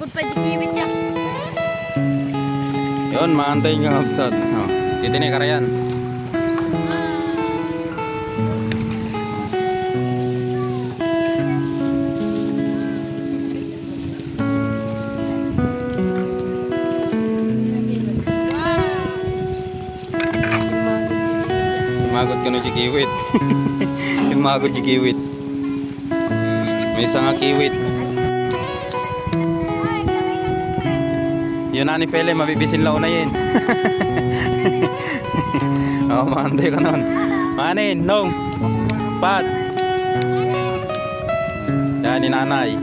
Good pa di kiwit ya. Yun, maantay nga kapsat. Oh, dito ni karayan. Magot ka na di kiwit. Yung magot di kiwit. May isa nga kiwit. Yun na ni Pele, mabibisin lao na yun. Oh, maantay ka nun. Manin, nong, pat. Yan, ni nanay.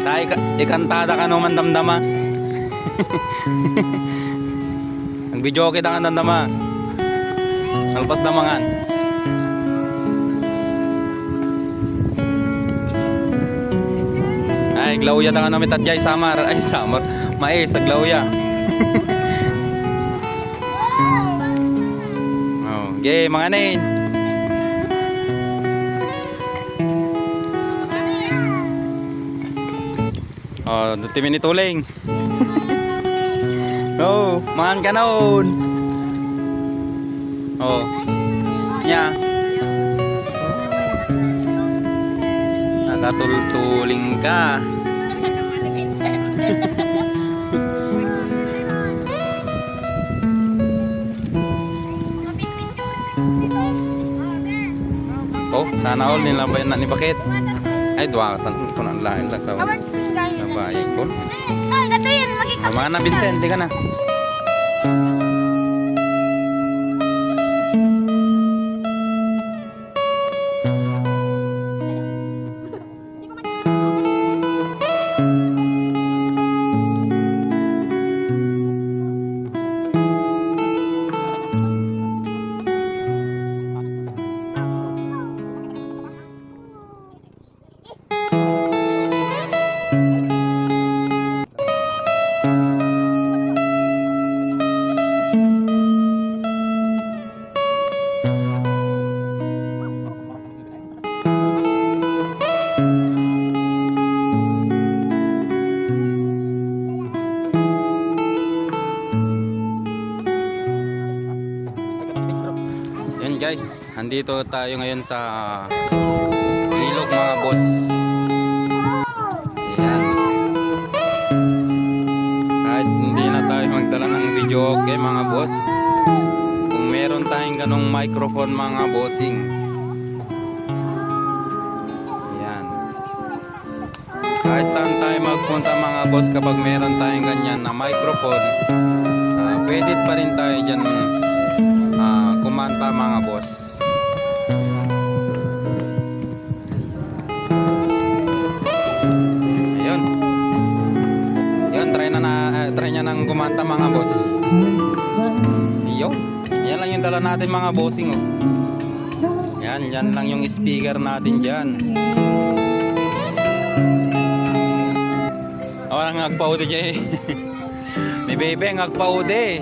Tay, ikantada ka nung mandamdama. Ang video kita ka nandama. Alpas na mangan. Ay, glawya ta namin tadyay samar. Ay, samar. Mais, sa glawya. Oh, okay, mga nin. Oh, dati minituling. Oh, mangan ka noon. Oh. Nya. Nakatultuling ka. Oh, sana all nilabayan na ni Bakit. Ay, duwa ka ko na lain lang tao. Nabayad ko. Ah. Tama na, Vincent. Di ka na. Guys, andito tayo ngayon sa ilog mga boss. Ayan. Kahit hindi na tayo magdala ng video okay mga boss. Kung meron tayong ganong microphone mga bossing. Ayan. Kahit saan tayo magpunta mga boss kapag meron tayong ganyan na microphone, ah, pwede pa rin tayo dyan kumanta mga boss. Ayun. Ayun, try na, na eh, try niya nang kumanta mga boss. Iyo. Yan lang yung dala natin mga bossing oh. Yan, yan lang yung speaker natin diyan. Orang ngagpaude dyan eh. May bebe ngagpaude.